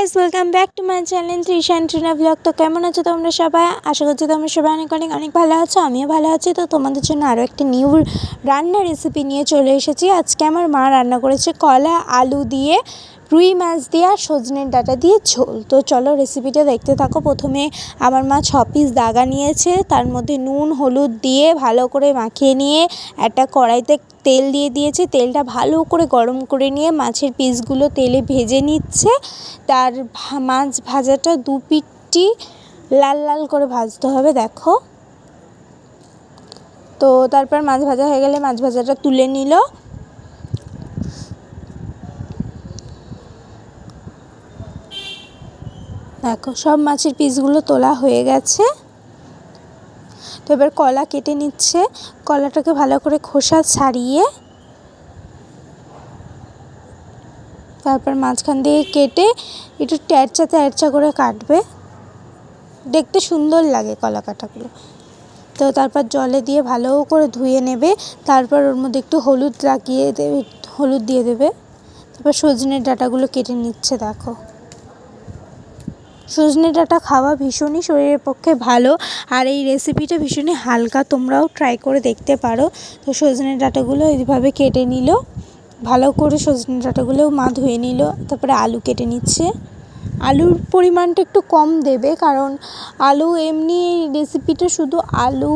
Guys welcome back to my channel Trishan Trina blog তো কেমন আছো তোমরা সবাই? আশা করছি তোমরা সবাই অনেক অনেক অনেক ভালো আছো, আমিও ভালো আছি। তো তোমাদের জন্য আরও একটি নিউ রান্নার রেসিপি নিয়ে চলে এসেছি। আজকে আমার মা রান্না করেছে কলা, আলু দিয়ে রুই মাছ দিয়ে আর সজনের ডাঁটা দিয়ে ঝোল। তো চলো রেসিপিটা দেখতে থাকো। প্রথমে আমার মা ছ পিস দাগা নিয়েছে। তার মধ্যে নুন, হলুদ দিয়ে ভালো করে মাখিয়ে নিয়ে একটা কড়াইতে তেল দিয়ে দিয়েছে। তেলটা ভালো করে গরম করে নিয়ে মাছের পিসগুলো তেলে ভেজে নিচ্ছে। তার মাছ ভাজাটা দু পিঠটি লাল লাল করে ভাজতে হবে, দেখো। তো তারপর মাছ ভাজা হয়ে গেলে মাছ ভাজাটা তুলে নিল। দেখো, সব মাছের পিসগুলো তোলা হয়ে গেছে। তো এবার কলা কেটে নিচ্ছে। কলাটাকে ভালো করে খোসা ছাড়িয়ে তারপর মাঝখান দিয়ে কেটে একটু ট্যারচা ট্যারচা করে কাটবে। দেখতে সুন্দর লাগে কলা কাটাগুলো। তো তারপর জলে দিয়ে ভালো করে ধুয়ে নেবে। তারপর ওর মধ্যে একটু হলুদ লাগিয়ে দেবে, হলুদ দিয়ে দেবে। তারপর সজনের ডাটাগুলো কেটে নিচ্ছে, দেখো। সজনে ডাঁটা খাওয়া ভীষণই শরীরের পক্ষে ভালো আর এই রেসিপিটা ভীষণই হালকা, তোমরাও ট্রাই করে দেখতে পারো। তো সজনে ডাঁটাগুলো এইভাবে কেটে নিল। ভালো করে সজনে ডাঁটাগুলোও মা ধুয়ে নিল, তারপরে আলু কেটে নিচ্ছে। আলুর পরিমাণটা একটু কম দেবে কারণ আলু এমনি রেসিপিটা শুধু আলু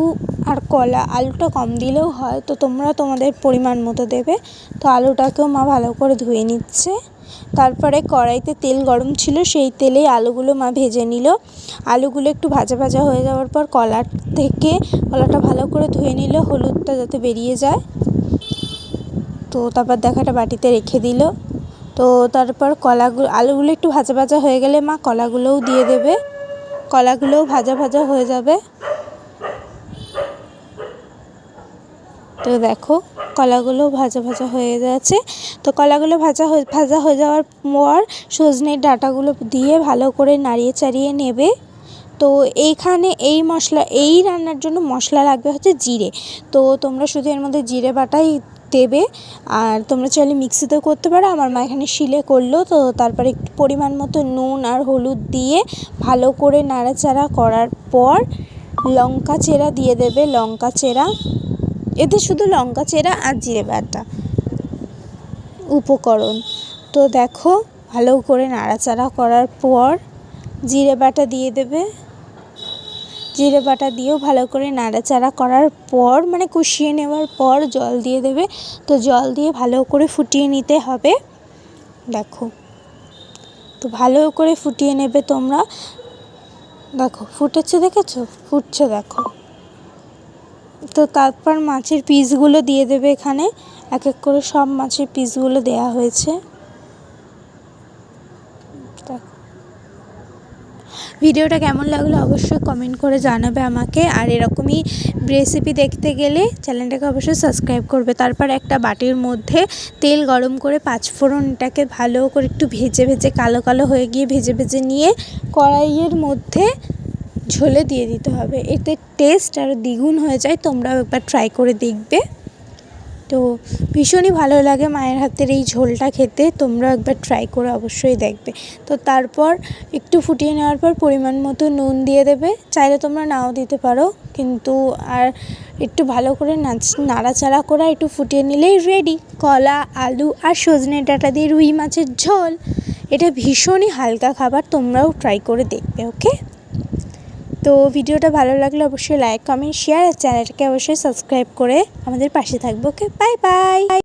আর কলা, আলুটা কম দিলেও হয়। তো তোমরা তোমাদের পরিমাণ মতো দেবে। তো আলুটাকেও মা ভালো করে ধুয়ে নিচ্ছে। তারপরে কড়াইতে তেল গরম ছিল, সেই তেলেই আলুগুলো মা ভেজে নিল। আলুগুলো একটু ভাজা ভাজা হয়ে যাওয়ার পর কলার থেকে কলাটা ভালো করে ধুয়ে নিল, হলুদটা যাতে বেরিয়ে যায়। তো তারপর দেখাটা বাটিতে রেখে দিল। তো তারপর কলাগুলো আলুগুলো একটু ভাজা ভাজা হয়ে গেলে মা কলাগুলোও দিয়ে দেবে। কলাগুলোও ভাজা ভাজা হয়ে যাবে। তো দেখো, কলাগুলো ভাজা ভাজা হয়ে যাচ্ছে তো কলাগুলো ভাজা ভাজা হয়ে যাওয়ার পর সজনের ডাঁটাগুলো দিয়ে ভালো করে নাড়িয়ে চাড়িয়ে নেবে। তো এইখানে এই মশলা, এই রান্নার জন্য মশলা লাগবে হচ্ছে জিরে। তো তোমরা শুধু এর মধ্যে জিরে বাটাই দেবে, আর তোমরা চাইলে মিক্সিতেও করতে পারো। আমার মা এখানে শিলে করল, তো তারপরে একটু পরিমাণ মতো নুন আর হলুদ দিয়ে ভালো করে নাড়াচাড়া করার পর লঙ্কা চেরা দিয়ে দেবে। লঙ্কা চেরা এতে শুধু লঙ্কা চেরা আর জিরে বাটা উপকরণ। তো দেখো, ভালো করে নাড়াচাড়া করার পর জিরে বাটা দিয়ে দেবে। জিরে বাটা দিয়েও ভালো করে নাড়াচাড়া করার পর মানে কষিয়ে নেওয়ার পর জল দিয়ে দেবে। তো জল দিয়ে ভালো করে ফুটিয়ে নিতে হবে। দেখো, তো ভালো করে ফুটিয়ে নেবে তোমরা। দেখো, ফুটেছে দেখেছ? ফুটছে দেখো। তো তারপর মাছের পিসগুলো দিয়ে দেবে এখানে। এক এক করে সব মাছের পিসগুলো দেয়া হয়েছে। ভিডিওটা কেমন লাগল অবশ্যই কমেন্ট করে জানাবে আমাকে। আর এরকমই রেসিপি দেখতে গেলে চ্যানেলটাকে অবশ্যই সাবস্ক্রাইব করবে। তারপর একটা বাটির মধ্যে তেল গরম করে পাঁচফোড়নটাকে ভালো করে একটু ভেজে ভেজে, কালো কালো হয়ে গিয়ে ভেজে ভেজে নিয়ে কড়াইয়ের মধ্যে ঝোলে দিয়ে দিতে হবে। এতে টেস্ট আরও দ্বিগুণ হয়ে যায়, তোমরাও একবার ট্রাই করে দেখবে। তো ভীষণই ভালো লাগে মায়ের হাতের এই ঝোলটা খেতে তোমরা একবার ট্রাই করে অবশ্যই দেখবে। তো তারপর একটু ফুটিয়ে নেওয়ার পর পরিমাণ মতো নুন দিয়ে দেবে। চাইলে তোমরা নাও দিতে পারো, কিন্তু আর একটু ভালো করে নাচ, নাড়াচাড়া করে একটু ফুটিয়ে নিলেই রেডি কলা, আলু আর সজনে ডাঁটা দিয়ে রুই মাছের ঝোল। এটা ভীষণই হালকা খাবার, তোমরাও ট্রাই করে দেখবে ওকে তো ভিডিওটা ভালো লাগলে অবশ্যই লাইক কমেন্ট শেয়ার আর চ্যানেলটাকে অবশ্যই সাবস্ক্রাইব করে আমাদের পাশে থাকব ওকে বাই বাই